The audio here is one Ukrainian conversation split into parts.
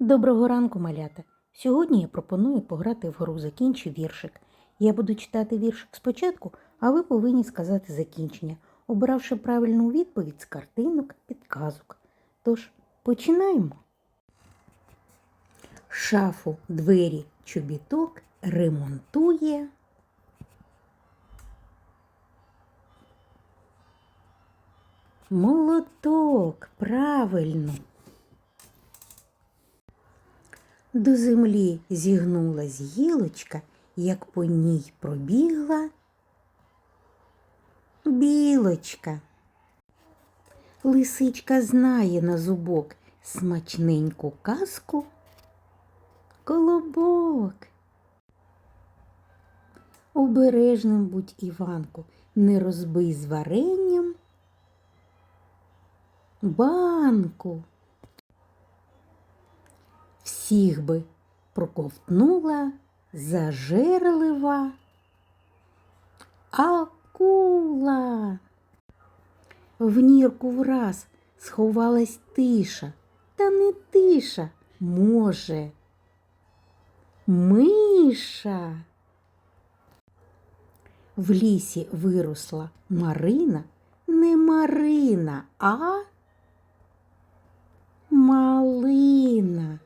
Доброго ранку, малята! Сьогодні я пропоную пограти в гру «Закінчи віршик». Я буду читати віршик спочатку, а ви повинні сказати закінчення, обравши правильну відповідь з картинок, підказок. Тож, починаємо. Шафу, двері, чобіток ремонтує. Молоток, правильно. До землі зігнулась гілочка, як по ній пробігла білочка. Лисичка знає на зубок смачненьку казку. Колобок. Обережним будь Іванку, не розбий з варенням банку. Всіх би проковтнула зажерлива акула. В нірку враз сховалась тиша, та не тиша, може. Миша. В лісі виросла Марина, не Марина, а малина.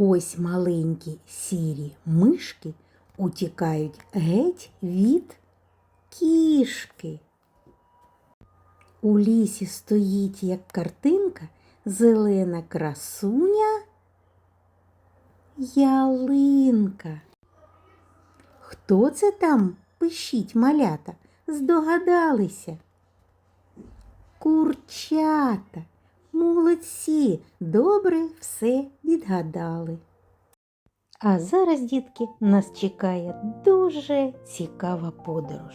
Ось маленькі сірі мишки утікають геть від кішки. У лісі стоїть, як картинка, зелена красуня ялинка. Хто це там пишіть малята? Здогадалися? Курчата. Молодці, добре все відгадали. А зараз, дітки, нас чекає дуже цікава подорож.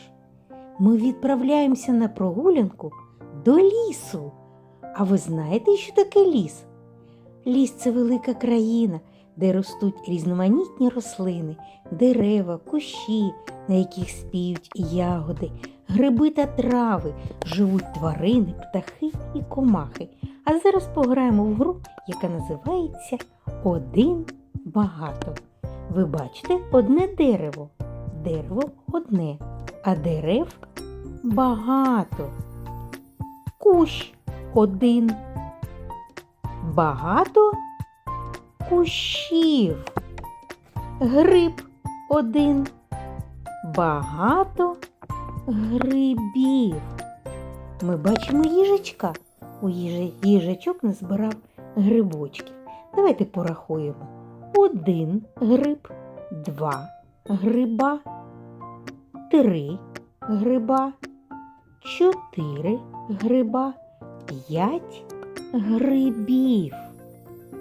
Ми відправляємося на прогулянку до лісу. А ви знаєте, що таке ліс? Ліс це велика країна, де ростуть різноманітні рослини, дерева, кущі, на яких спіють ягоди, гриби та трави, живуть тварини, птахи і комахи. А зараз пограємо в гру, яка називається Один багато. Ви бачите одне дерево. Дерево одне, а дерев багато. Кущ один. Багато кущів. Гриб один. Багато грибів. Ми бачимо їжачка. У їжа... їжачок назбирав грибочків. Давайте порахуємо. Один гриб, два гриба, три гриба, чотири гриба, п'ять грибів.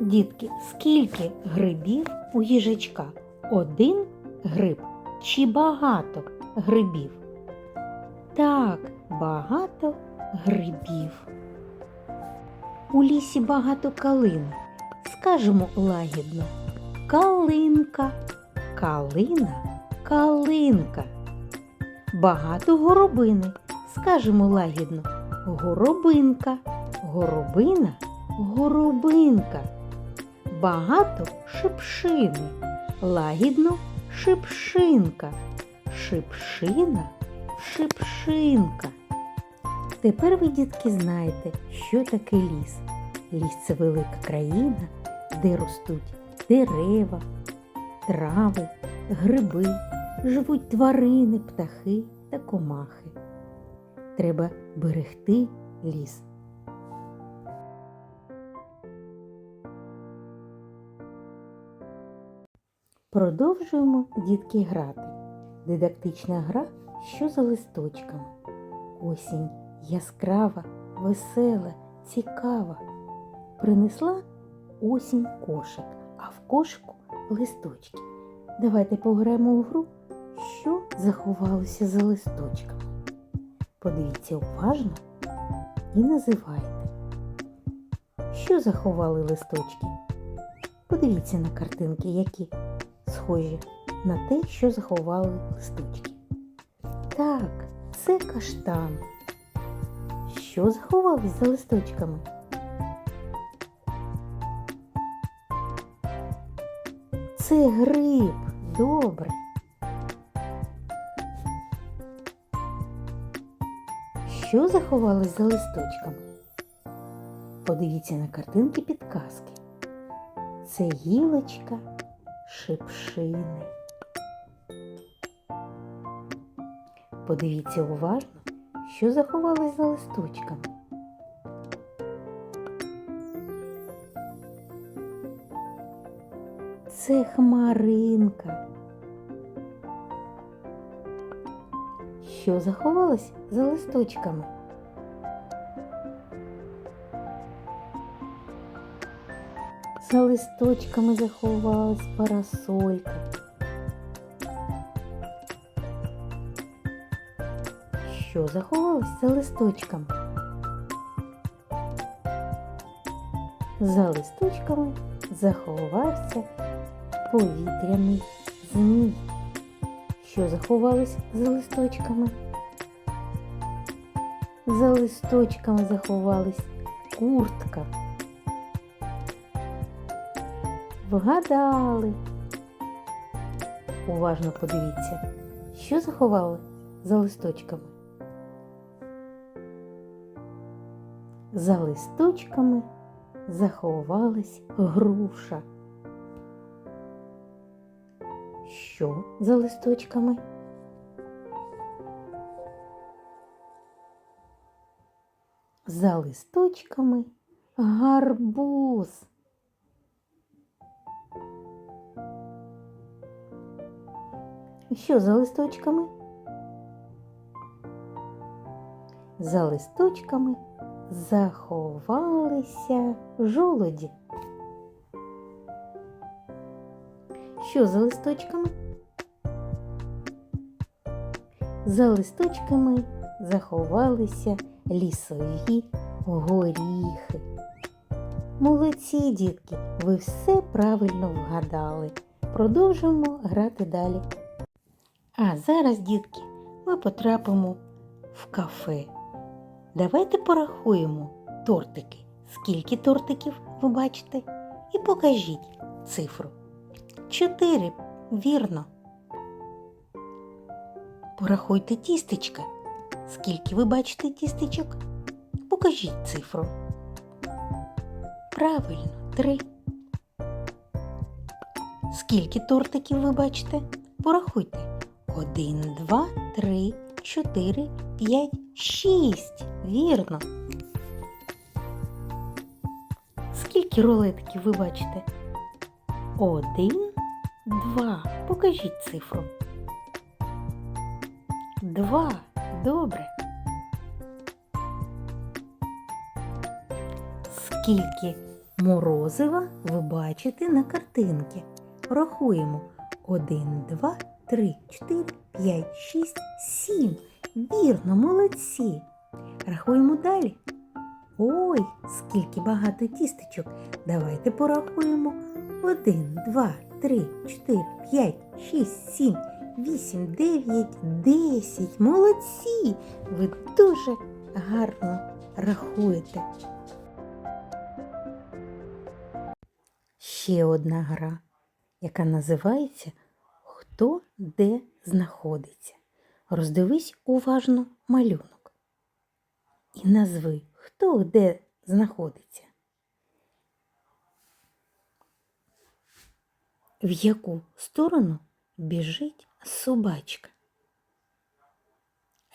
Дітки, скільки грибів у їжачка? Один гриб чи багато грибів? Так, багато грибів. У лісі багато калин. Скажемо лагідно. Калинка, калина, калинка. Багато горобини. Скажемо лагідно. Горобинка, горобина, горобинка. Багато шипшини. Лагідно шипшинка. Шипшина, шипшинка. Тепер ви, дітки, знаєте, що таке ліс. Ліс це велика країна, де ростуть дерева, трави, гриби, живуть тварини, птахи та комахи. Треба берегти ліс. Продовжуємо дітки грати. Дидактична гра, що за листочками. Осінь яскрава, весела, цікава. Принесла осінь кошик, а в кошику листочки. Давайте пограємо у гру, що заховалося за листочками. Подивіться уважно і називайте. Що заховали листочки? Подивіться на картинки, які схожі на те, що заховали листочки. Так, це каштан. Що заховались за листочками? Це гриб. Добре. Що заховалось за листочками? Подивіться на картинки підказки. Це гілочка шипшини. Подивіться уважно, що заховалось за листочками. Це хмаринка. Що заховалось за листочками? За листочками заховалась парасолька. Що заховалось за листочками? За листочками заховався повітряний змій. Що заховалось за листочками? За листочками заховалась куртка. Вгадали. Уважно подивіться, що заховали за листочками. За листочками заховалась груша. Що за листочками? За листочками гарбуз. Що за листочками? За листочками заховалися жолоді. Що за листочками? За листочками заховалися лісові горіхи. Молодці, дітки, ви все правильно вгадали. Продовжимо грати далі. А зараз, дітки, ми потрапимо в кафе. Давайте порахуємо тортики. Скільки тортиків ви бачите? І покажіть цифру. Чотири, вірно. Порахуйте тістечка. Скільки ви бачите тістечок? Покажіть цифру. Правильно, три. Скільки тортиків ви бачите? Порахуйте. Один, два, три, чотири, п'ять, шість. Вірно. Скільки рулетиків ви бачите? Один, два. Покажіть цифру. Два. Добре. Скільки морозива ви бачите на картинці? Рахуємо. Один, два, три, чотири, п'ять, шість, сім. Вірно, молодці. Рахуємо далі. Ой, скільки багато тістечок. Давайте порахуємо. Один, два, три, чотири, п'ять, шість, сім, вісім, дев'ять, десять. Молодці! Ви дуже гарно рахуєте. Ще одна гра, яка називається Хто де знаходиться. Роздивись уважно малюнок і назви, хто де знаходиться. В яку сторону біжить собачка?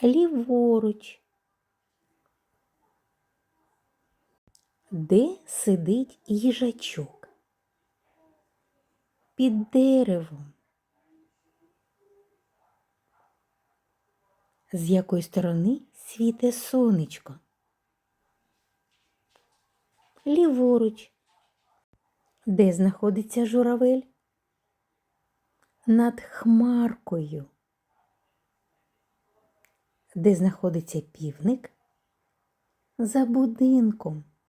Ліворуч. Де сидить їжачок? Під деревом. З якої сторони світе сонечко? Ліворуч. Де знаходиться журавель? Над хмаркою. Де знаходиться півник? За будинком.